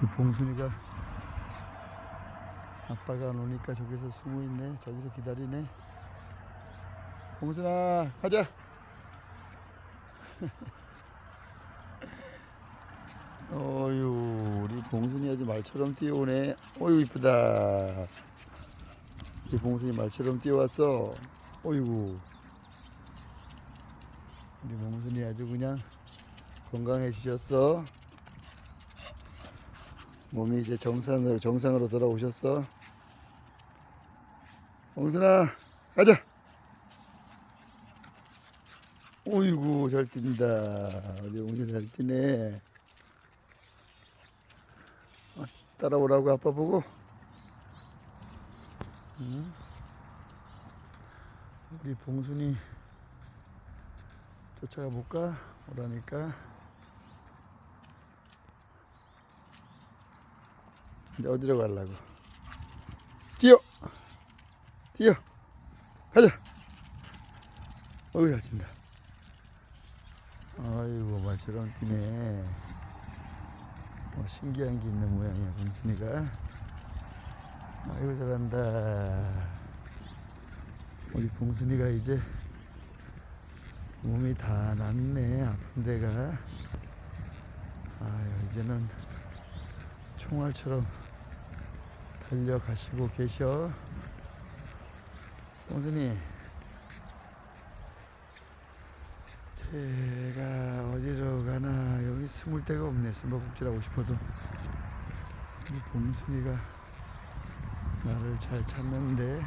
이 봉순이가 아빠가 안 오니까 저기서 숨어 있네. 저기서 기다리네. 봉순아, 가자. 어유, 우리 봉순이 아주 말처럼 뛰어오네. 어유 이쁘다. 우리 봉순이 말처럼 뛰어왔어. 어이구. 우리 봉순이 아주 그냥 건강해지셨어. 몸이 이제 정상으로 정상으로 돌아오셨어. 봉순아, 가자. 오이구 잘 뛴다. 우리 봉순이 잘 뛰네. 어, 따라오라고 아빠 보고. 응? 우리 봉순이 쫓아가 볼까? 오라니까. 이제 어디로 가려고? 뛰어! 뛰어! 가자! 어이, 잘 뛴다. 아이고, 말처럼 뛰네. 뭐 신기한 게 있는 모양이야, 봉순이가. 아이고, 잘한다. 우리 봉순이가 이제 몸이 다 낫네, 아픈 데가. 아유, 이제는 총알처럼 달려가시고 계셔. 봉순이. 제가 어디로 가나 여기 숨을 데가 없네. 숨바꼭질하고 싶어도. 우리 봉순이가 나를 잘 찾는데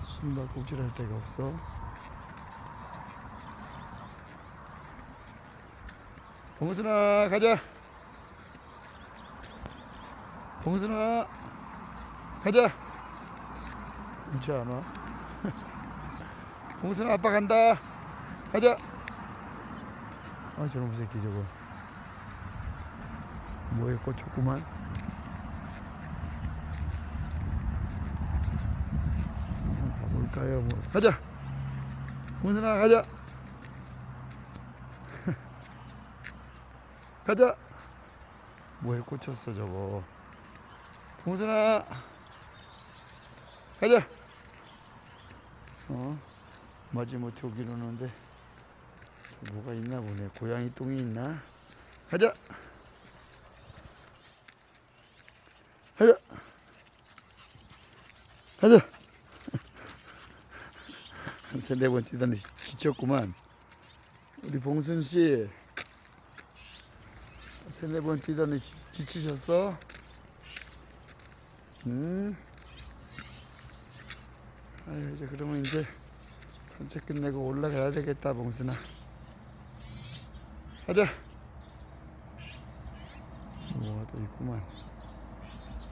숨바꼭질할 데가 없어. 봉순아 가자. 봉순아 가자. 이제 안 와? 봉순아 아빠 간다. 가자. 아 저놈 새끼 저거. 뭐에 꽂혔구만. 가볼까요? 뭐. 가자. 봉순아 가자. 가자. 뭐에 꽂혔어 저거. 봉순아 가자. 어 마지못해 오긴 오는데 저 뭐가 있나 보네. 고양이 똥이 있나? 가자. 가자. 가자. 한 세네 번 뛰더니 지- 지쳤구만. 우리 봉순 씨. 세네 번 뛰더니 지, 지치셨어? 음. 아유 이제 그러면 이제 산책 끝내고 올라가야 되겠다 봉순아. 가자. 뭐가 또 있구만.